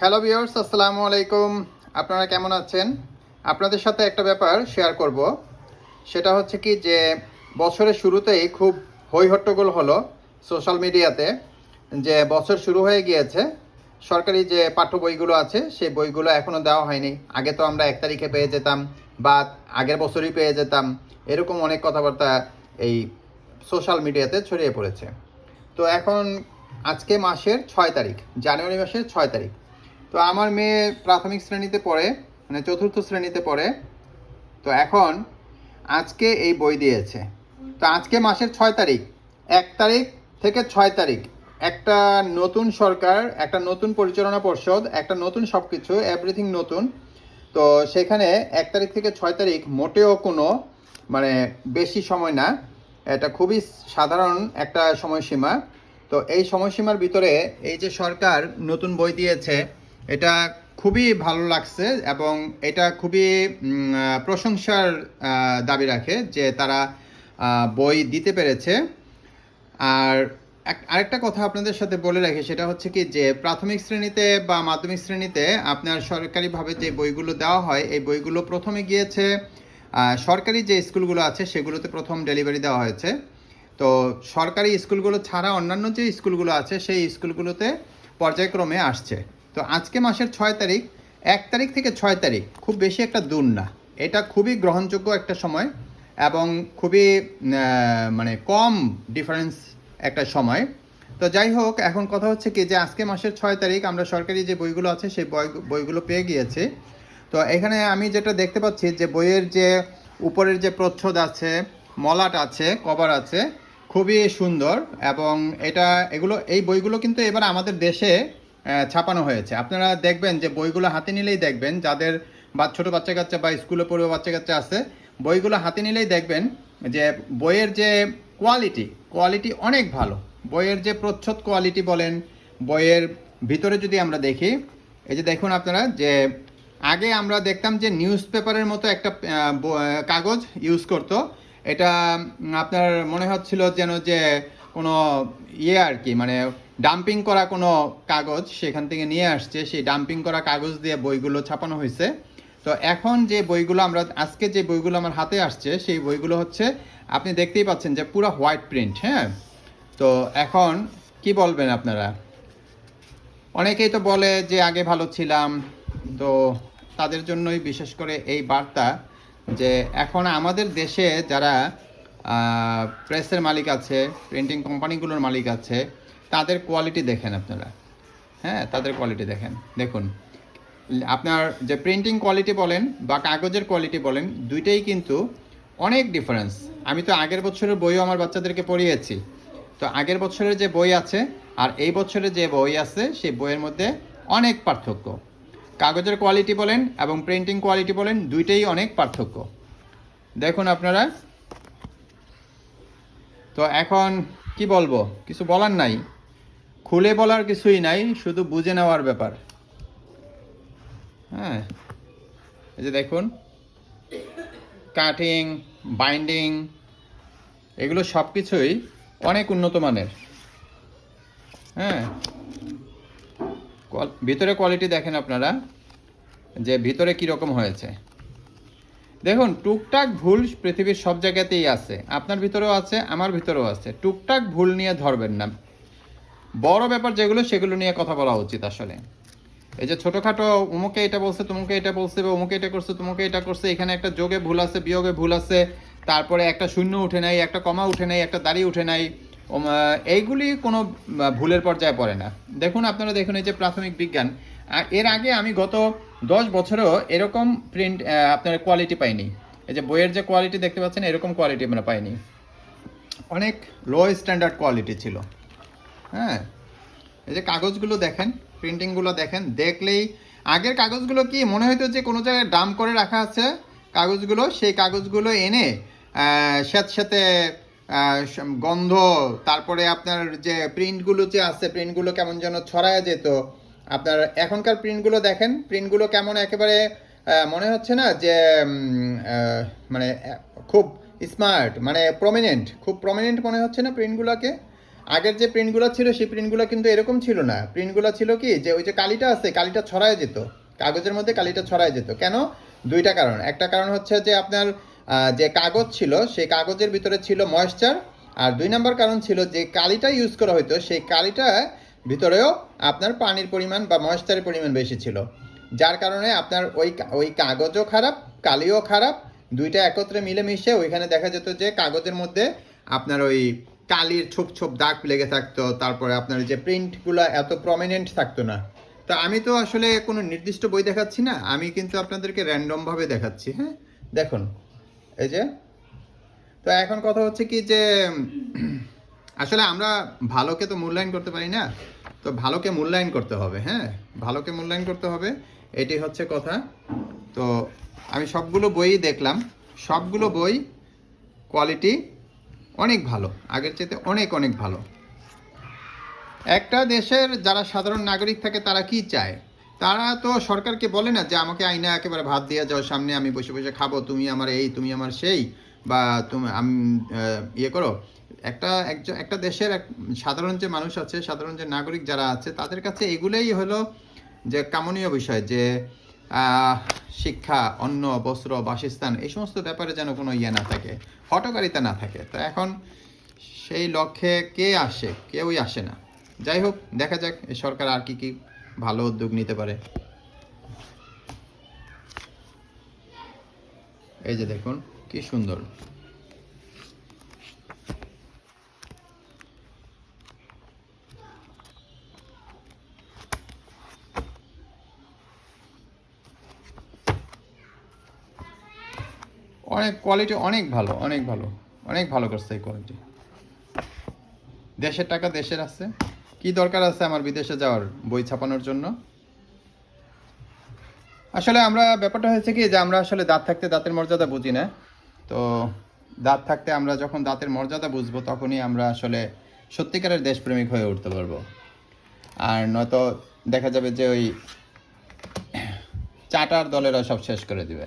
Hello viewers আসসালামু আলাইকুম। আপনারা কেমন আছেন? আপনাদের সাথে একটা ব্যাপার শেয়ার করব। সেটা হচ্ছে কি যে, বছরের শুরুতেই খুব হই হট্টগোল হলো সোশ্যাল মিডিয়াতে যে, বছর শুরু হয়ে গিয়েছে। সরকারি যে পাঠ্য বইগুলো আছে, সেই বইগুলো এখনও দেওয়া হয়নি। আগে তো আমরা এক তারিখে পেয়ে যেতাম, বা আগের বছরই পেয়ে যেতাম। এরকম অনেক কথাবার্তা এই সোশ্যাল মিডিয়াতে ছড়িয়ে পড়েছে। তো এখন আজকে মাসের ছয় তারিখ, জানুয়ারি মাসের ছয় তারিখ। তো আমার মেয়ে প্রাথমিক শ্রেণীতে পড়ে মানে চতুর্থ শ্রেণীতে পড়ে। তো এখন আজকে এই বই দিয়েছে। তো আজকে মাসের ছয় তারিখ, এক তারিখ থেকে ছয় তারিখ। একটা নতুন সরকার, একটা নতুন পরিচালনা পর্ষদ, একটা নতুন সব কিছু এভরিথিং নতুন। তো সেখানে এক তারিখ থেকে ছয় তারিখ মোটেও কোনো মানে বেশি সময় না। এটা খুবই সাধারণ একটা সময়সীমা। তো এই সময়সীমার ভিতরে এই যে সরকার নতুন বই দিয়েছে এটা খুবই ভালো লাগছে এবং এটা খুবই প্রশংসার দাবি রাখে যে তারা বই দিতে পেরেছে। আর আরেকটা কথা আপনাদের সাথে বলে রাখি, সেটা হচ্ছে কি যে প্রাথমিক শ্রেণীতে বা মাধ্যমিক শ্রেণীতে আপনার সরকারিভাবে যে বইগুলো দেওয়া হয়, এই বইগুলো প্রথমে গিয়েছে সরকারি যে স্কুলগুলো আছে সেগুলোতে প্রথম ডেলিভারি দেওয়া হয়েছে। তো সরকারি স্কুলগুলো ছাড়া অন্যান্য যে স্কুলগুলো আছে, সেই স্কুলগুলোতে পর্যায়ক্রমে আসছে। তো আজকে মাসের ছয় তারিখ, এক তারিখ থেকে ছয় তারিখ, খুব বেশি একটা দূর না। এটা খুবই গ্রহণযোগ্য একটা সময় এবং খুবই মানে কম ডিফারেন্স একটা সময়। তো যাই হোক, এখন কথা হচ্ছে কি যে আজকে মাসের ছয় তারিখ আমরা সরকারি যে বইগুলো আছে, সেই বই, বইগুলো পেয়ে গিয়েছি। তো এখানে আমি যেটা দেখতে পাচ্ছি যে বইয়ের যে উপরের যে প্রচ্ছদ আছে, মলাট আছে, কভার আছে, খুবই সুন্দর এবং এটা, এগুলো, এই বইগুলো কিন্তু এবার আমাদের দেশে ছাপানো হয়েছে। আপনারা দেখবেন যে বইগুলো হাতে নিলেই দেখবেন, যাদের বা ছোটো বাচ্চা কাচ্চা বা স্কুলে পড়বে বাচ্চা কাচ্চা আছে, বইগুলো হাতে নিলেই দেখবেন যে বইয়ের যে কোয়ালিটি কোয়ালিটি অনেক ভালো। বইয়ের যে প্রচ্ছদ কোয়ালিটি বলেন, বইয়ের ভিতরে যদি আমরা দেখি, এই যে দেখুন আপনারা যে আগে আমরা দেখতাম যে নিউজ পেপারের মতো একটা কাগজ ইউজ করতো। এটা আপনার মনে হচ্ছিল যেন যে কোনো ইয়ে আর কি মানে ডাম্পিং করা কোনো কাগজ সেখান থেকে নিয়ে আসছে, সেই ডাম্পিং করা কাগজ দিয়ে বইগুলো ছাপানো হয়েছে। তো এখন যে বইগুলো আমরা, আজকে যে বইগুলো আমার হাতে আসছে, সেই বইগুলো হচ্ছে, আপনি দেখতেই পাচ্ছেন যে পুরো হোয়াইট প্রিন্ট হ্যাঁ? তো এখন কি বলবেন আপনারা? অনেকেই তো বলে যে আগে ভালো ছিলাম, তো তাদের জন্যই বিশেষ করে এই বার্তা যে এখন আমাদের দেশে যারা প্রেসের মালিক আছে প্রিন্টিং কোম্পানিগুলোর মালিক আছে তাদের কোয়ালিটি দেখেন আপনারা। হ্যাঁ তাদের কোয়ালিটি দেখেন। দেখুন, আপনার যে প্রিন্টিং কোয়ালিটি বলেন বা কাগজের কোয়ালিটি বলেন, দুইটাই কিন্তু অনেক ডিফারেন্স আমি তো আগের বছরের বইও আমার বাচ্চাদেরকে পড়িয়েছি। তো আগের বছরের যে বই আছে আর এই বছরের যে বই আছে, সেই বইয়ের মধ্যে অনেক পার্থক্য। কাগজের কোয়ালিটি বলেন এবং প্রিন্টিং কোয়ালিটি বলেন, দুইটাই অনেক পার্থক্য। দেখুন আপনারা। তো এখন কি বলব? কিছু বলার নাই। খুলে বলার কিছুই নাই, শুধু বুঝে নেওয়ার ব্যাপার। হ্যাঁ এই যে দেখুন কাটিং বাইন্ডিং এগুলো সব কিছুই অনেক উন্নত মানের। হ্যাঁ ভিতরে কোয়ালিটি দেখেন আপনারা, যে ভিতরে কীরকম হয়েছে। দেখুন, টুকটাক ভুল পৃথিবীর সব জায়গাতেই আছে। আপনার ভিতরেও আছে, আমার ভিতরেও আছে। টুকটাক ভুল নিয়ে ধরবেন না। বড় ব্যাপার যেগুলো, সেগুলো নিয়ে কথা বলা উচিত আসলে। এই যে ছোটোখাটো, উমুকে এটা বলছে, তোমাকে এটা বলছে বা, উমুকে এটা করছে, তোমাকে এটা করছে এখানে একটা যোগে ভুল আছে, বিয়োগে ভুল আছে, তারপরে একটা শূন্য উঠে নাই, একটা কমা উঠে নাই, একটা দাড়ি উঠে নাই এইগুলি কোনো ভুলের পর্যায়ে পড়ে না। দেখুন, আপনারা দেখুন এই যে প্রাথমিক বিজ্ঞান এর আগে আমি গত দশ বছরেও এরকম প্রিন্ট আপনার কোয়ালিটি পাইনি। এই যে বইয়ের যে কোয়ালিটি দেখতে পাচ্ছেন, এরকম কোয়ালিটি আমরা পাইনি। অনেক লো স্ট্যান্ডার্ড কোয়ালিটি ছিল। হ্যাঁ। এই যে কাগজগুলো দেখেন প্রিন্টিংগুলো দেখেন, দেখলেই আগের কাগজগুলো কি মনে হতো যে কোনো জায়গায় ডাম করে রাখা আছে কাগজগুলো? সেই কাগজগুলো এনে স্যাঁতস্যাঁতে গন্ধ, তারপরে আপনার যে প্রিন্টগুলো যে আছে প্রিন্টগুলো কেমন যেন ছড়ায় যেত। আপনার এখনকার প্রিন্টগুলো দেখেন প্রিন্টগুলো কেমন একেবারে মনে হচ্ছে না যে মানে খুব স্মার্ট মানে প্রমিনেন্ট খুব প্রমিনেন্ট মনে হচ্ছে না প্রিন্টগুলোকে আগের যে প্রিন্টগুলো ছিল, সেই প্রিন্টগুলো কিন্তু এরকম ছিল না। প্রিন্টগুলো ছিল কি, যে ওই যে কালিটা আছে, কালিটা ছড়ায় যেত। কাগজের মধ্যে কালিটা ছড়ায় যেত। কেন? দুইটা কারণ। একটা কারণ হচ্ছে যে আপনার যে কাগজ ছিল, সেই কাগজের ভিতরে ছিল ময়েশ্চার আর দুই নম্বর কারণ ছিল যে কালিটা ইউজ করা হতো সেই কালিটা ভিতরেও আপনার পানির পরিমাণ বা ময়েশ্চারের পরিমাণ বেশি ছিল। যার কারণে আপনার ওই ওই কাগজও খারাপ, কালিও খারাপ, দুইটা একত্রে মিলেমিশে ওইখানে দেখা যেত যে কাগজের মধ্যে আপনার ওই কালির ছোপ ছোপ দাগ লেগে থাকতো, তারপরে আপনার যে প্রিন্টগুলো এত প্রমিনেন্ট থাকতো না। তো আমি তো আসলে কোনো নির্দিষ্ট বই দেখাচ্ছি না, আমি কিন্তু আপনাদেরকে র্যান্ডমভাবে দেখাচ্ছি হ্যাঁ? দেখুন, এই যে, তো এখন কথা হচ্ছে কি যে, আসলে আমরা ভালোকে তো মূল্যায়ন করতে পারি না, তো ভালোকে মূল্যায়ন করতে হবে হ্যাঁ? ভালোকে মূল্যায়ন করতে হবে, এটি হচ্ছে কথা। তো আমি সবগুলো বইই দেখলাম, সবগুলো বই কোয়ালিটি অনেক ভালো, আগের চেয়ে অনেক অনেক ভালো। একটা দেশের যারা সাধারণ নাগরিক থাকে, তারা কি চায়? তারা তো সরকারকে বলে না যে, আমাকে আইনা একেবারে ভাত দিয়ে যাও, সামনে আমি বসে বসে খাব, তুমি আমার এই, তুমি আমার সেই, বা তুমি, আমি ইয়ে করো। একটা একজন একটা দেশের এক, সাধারণ যে মানুষ আছে, সাধারণ যে নাগরিক যারা আছে, তাদের কাছে এগুলোই হলো যে কামনীয় বিষয় যে শিক্ষা, অন্ন, বস্ত্র, বাসস্থান, এই সমস্ত ব্যাপারে যেন কোনো ইয়ে না থাকে হটকারিতা না থাকে। তো এখন সেই লক্ষ্যে কে আসে? কেউই আসে না। যাই হোক, দেখা যাক, এই সরকার আর কি কি ভালো উদ্যোগ নিতে পারে। এই যে দেখুন, কি সুন্দর। অনেক কোয়ালিটি অনেক ভালো অনেক ভালো অনেক ভালো করছে এই কোয়ালিটি দেশের টাকা দেশের আছে। কি দরকার আছে আমার বিদেশে যাওয়ার বই ছাপানোর জন্য? আসলে আমরা, ব্যাপারটা হয়েছে কি যে আমরা আসলে দাঁত থাকতে দাঁতের মর্যাদা বুঝি না। তো দাঁত থাকতে আমরা যখন দাঁতের মর্যাদা বুঝব, তখনই আমরা আসলে সত্যিকারের দেশপ্রেমিক হয়ে উঠতে পারব। আর নয়তো দেখা যাবে যে ওই চাটার দলেরা সব শেষ করে দিবে।